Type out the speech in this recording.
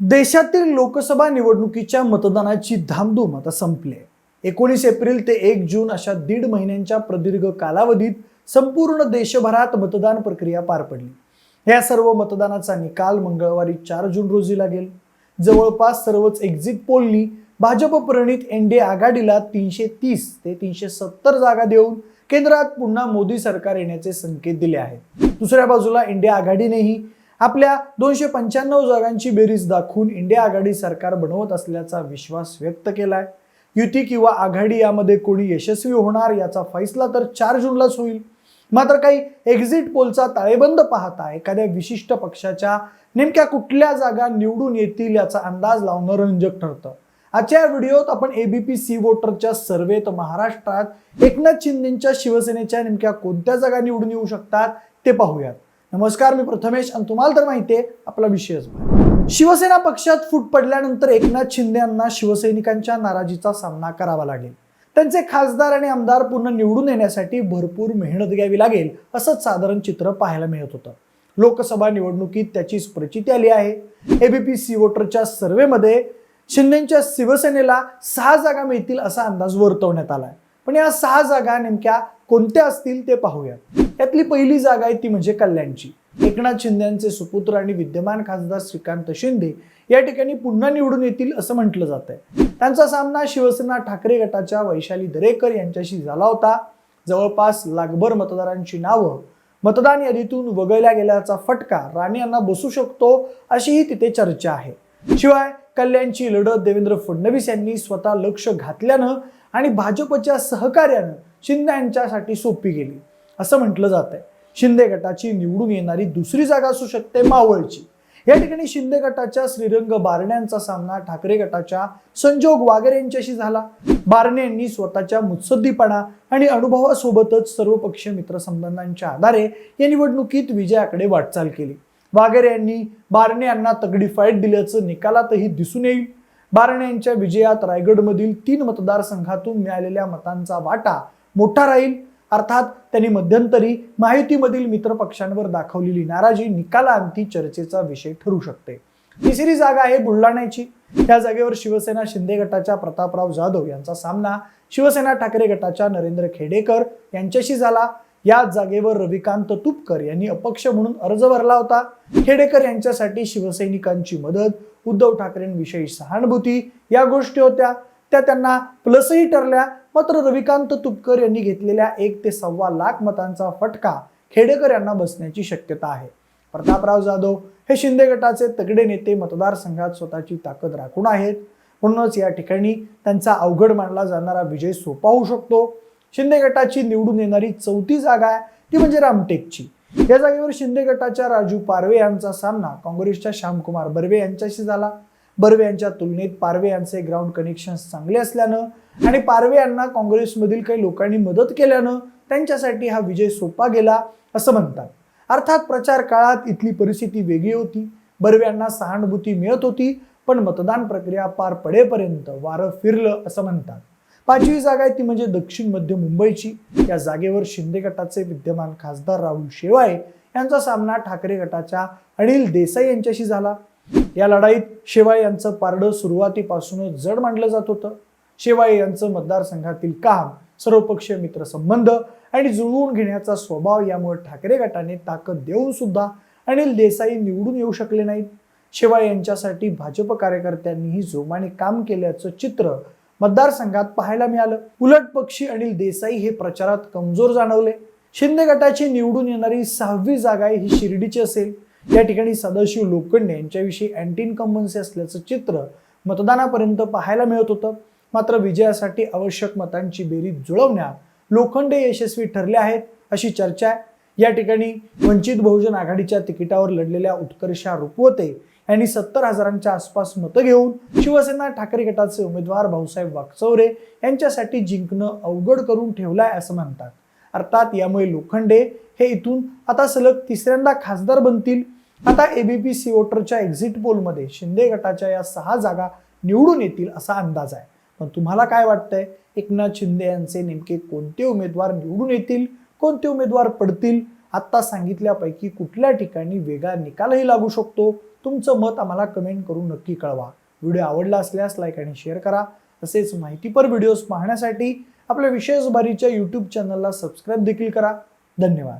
देशातील लोकसभा निवडणुकीच्या मतदानाची धामधूम आता संपली आहे. एकोणीस एप्रिल ते एक जून अशा दीड महिन्यांच्या प्रदीर्घ कालावधीत संपूर्ण देशभरात मतदान प्रक्रिया पार पडली. या सर्व मतदानाचा निकाल मंगळवारी चार जून रोजी लागेल. जवळपास सर्वच एक्झिट पोलनी भाजप प्रणित एनडीए आघाडीला तीनशे तीस ते तीनशे सत्तर जागा देऊन केंद्रात पुन्हा मोदी सरकार येण्याचे संकेत दिले आहेत. दुसऱ्या बाजूला इंडिया आघाडीनेही आपल्या दोनशे पंच्याण्णव जागांची बेरीज दाखवून इंडिया आघाडी सरकार बनवत असल्याचा विश्वास व्यक्त केलाय. युती किंवा आघाडी यामध्ये कोणी यशस्वी होणार याचा फैसला तर चार जूनलाच होईल. मात्र काही एक्झिट पोलचा ताळेबंद पाहता एखाद्या विशिष्ट पक्षाच्या नेमक्या कुठल्या जागा निवडून येतील याचा अंदाज लावणं रंजक ठरतं. आजच्या या व्हिडिओत आपण एबीपी सी वोटरच्या सर्वेत महाराष्ट्रात एकनाथ शिंदेच्या शिवसेनेच्या नेमक्या कोणत्या जागा निवडून येऊ शकतात ते पाहूयात. नमस्कार मी प्रथमेश आणि तुम्हाला तर माहिती आहे आपला विषयच शिवसेना पक्षात फूट पडल्यानंतर एकनाथ शिंदे यांना शिवसैनिकांच्या नाराजीचा सामना करावा लागेल. त्यांचे खासदार आणि आमदार पुन्हा निवडून येण्यासाठी भरपूर मेहनत घ्यावी लागेल असंच साधारण चित्र पाहायला मिळत होतं. लोकसभा निवडणुकीत त्याचीच प्रचिती आली आहे. एबीपी सी वोटरच्या सर्व्हेमध्ये शिंदेच्या शिवसेनेला सहा जागा मिळतील असा अंदाज वर्तवण्यात आलाय. पण या सहा जागा नेमक्या कोणत्या असतील ते पाहूया यातली पहिली जागा आहे ती म्हणजे कल्याणची. एकनाथ शिंदेचे सुपुत्र आणि विद्यमान खासदार श्रीकांत शिंदे या ठिकाणी पुन्हा निवडून येतील असं म्हटलं जात आहे त्यांचा सामना शिवसेना ठाकरे गटाच्या वैशाली दरेकर यांच्याशी झाला होता. जवळपास लाखभर मतदारांची नावं मतदान यादीतून वगळल्या गेल्याचा फटका राणे यांना बसू शकतो अशीही तिथे चर्चा आहे. शिवाय कल्याणची लढत देवेंद्र फडणवीस यांनी स्वतः लक्ष घातल्यानं आणि भाजपच्या सहकार्यानं शिंदे यांच्यासाठी सोपी गेली. असं म्हटलं जात आहे शिंदे गटाची निवडून येणारी दुसरी जागा असू शकते मावळची. या ठिकाणी शिंदे गटाच्या श्रीरंग बारण्यांचा सामना ठाकरे गटाच्या संजोग वागेरे यांच्याशी झाला. बारणे यांनी स्वतःच्या मुत्सद्दीपणा आणि अनुभवासोबतच सर्वपक्षीय मित्रसंबंधांच्या आधारे या निवडणुकीत विजयाकडे वाटचाल केली. वागेरे यांनी बारणे यांना तगडी फाईट दिल्याचं निकालातही दिसून येईल. बारणे यांच्या विजयात रायगडमधील तीन मतदारसंघातून मिळालेल्या मतांचा वाटा मोठा राहील. अर्थात त्यांनी मध्यंतरी माहितीमधील मित्रपक्षांवर दाखवलेली नाराजी निकालांती चर्चेचा विषय ठरू शकते. तिसरी जागा आहे बुलढाण्याची. या जागेवर शिवसेना शिंदे गटाच्या प्रतापराव जाधव यांचा सामना शिवसेना ठाकरे गटाच्या नरेंद्र खेडेकर यांच्याशी झाला. या जागेवर रविकांत तुपकर यांनी अपक्ष म्हणून अर्ज भरला होता. खेडेकर यांच्यासाठी शिवसैनिकांची मदत उद्धव ठाकरेंविषयी सहानुभूती या गोष्टी होत्या. त्या त्यांना प्लसही ठरल्या. मात्र रविकांत तुपकर यांनी घेतलेल्या एक ते सव्वा लाख मतांचा फटका खेडेकर यांना बसण्याची शक्यता आहे. प्रतापराव जाधव हे शिंदे गटाचे तगडे नेते मतदारसंघात स्वतःची ताकद राखून आहेत. म्हणूनच या ठिकाणी त्यांचा अवघड मानला जाणारा विजय सोपा होऊ शकतो. शिंदे गटाची निवडून येणारी चौथी जागा आहे ती म्हणजे रामटेकची. या जागेवर शिंदे गटाच्या राजू पारवे यांचा सामना काँग्रेसच्या श्यामकुमार बर्वे यांच्याशी झाला. बर्वे यांच्या तुलनेत पारवे यांचे ग्राउंड कनेक्शन चांगले असल्यानं आणि पारवे यांना काँग्रेसमधील काही लोकांनी मदत केल्यानं त्यांच्यासाठी हा विजय सोपा गेला असं म्हणतात. अर्थात प्रचार काळात इथली परिस्थिती वेगळी होती. बर्वे यांना सहानुभूती मिळत होती पण मतदान प्रक्रिया पार पडेपर्यंत वारं फिरलं असं म्हणतात. पाचवी जागा आहे ती म्हणजे दक्षिण मध्य मुंबईची. या जागेवर शिंदे गटाचे विद्यमान खासदार राहुल शेवाळे यांचा सामना ठाकरे गटाच्या अनिल देसाई यांच्याशी झाला. या लढाईत शेवाळे यांचं पारडं सुरुवातीपासूनच जड मांडलं जात होतं. शेवाळे यांचं मतदारसंघातील काम सर्वपक्षीय मित्रसंबंध आणि जुळवून घेण्याचा स्वभाव यामुळे ठाकरे गटाने ताकद देऊन सुद्धा अनिल देसाई निवडून येऊ शकले नाहीत. शेवाळे यांच्यासाठी भाजप कार्यकर्त्यांनीही जोमाने काम केल्याचं चित्र मतदारसंघात पाहायला मिळालं. उलट पक्षी अनिल देसाई हे प्रचारात कमजोर जाणवले. शिंदे गटाची निवडून येणारी सहावी जागा ही शिर्डीची असेल. या ठिकाणी सदाशिव लोखंडे यांच्याविषयी अँटी इन्कम्बन्सी असल्याचं चित्र मतदानापर्यंत पाहायला मिळत होतं. मात्र विजयासाठी आवश्यक मतांची बेरीज जुळवण्यात लोखंडे यशस्वी ठरले आहेत अशी चर्चा आहे. या ठिकाणी वंचित बहुजन आघाडीच्या तिकिटावर लढलेल्या उत्कर्षा रुपवते यांनी सत्तर हजारांच्या आसपास मतं घेऊन शिवसेना ठाकरे गटाचे उमेदवार भाऊसाहेब वागचौरे यांच्यासाठी जिंकणं अवघड करून ठेवलाय असं म्हणतात. अर्थात यामुळे लोखंडे हे इथून आता सलग तिसऱ्यांदा खासदार बनतील आता एबीपी सीओटरच्या एक्झिट पोलमध्ये शिंदे गटाच्या या सहा जागा निवडून येतील असा अंदाज आहे. पण तुम्हाला काय वाटतंय? एकनाथ शिंदे यांचे नेमके कोणते उमेदवार निवडून येतील? कोणते उमेदवार पडतील? आत्ता सांगितल्यापैकी कुठल्या ठिकाणी वेगळा निकालही लागू शकतो? तुमचं मत आम्हाला कमेंट करून नक्की कळवा. व्हिडिओ आवडला असल्यास लाईक आणि शेअर करा. तसेच माहितीपर व्हिडिओज पाहण्यासाठी आपल्या विशेष भारीच्या यूट्यूब चॅनलला सबस्क्राईब देखील करा. धन्यवाद.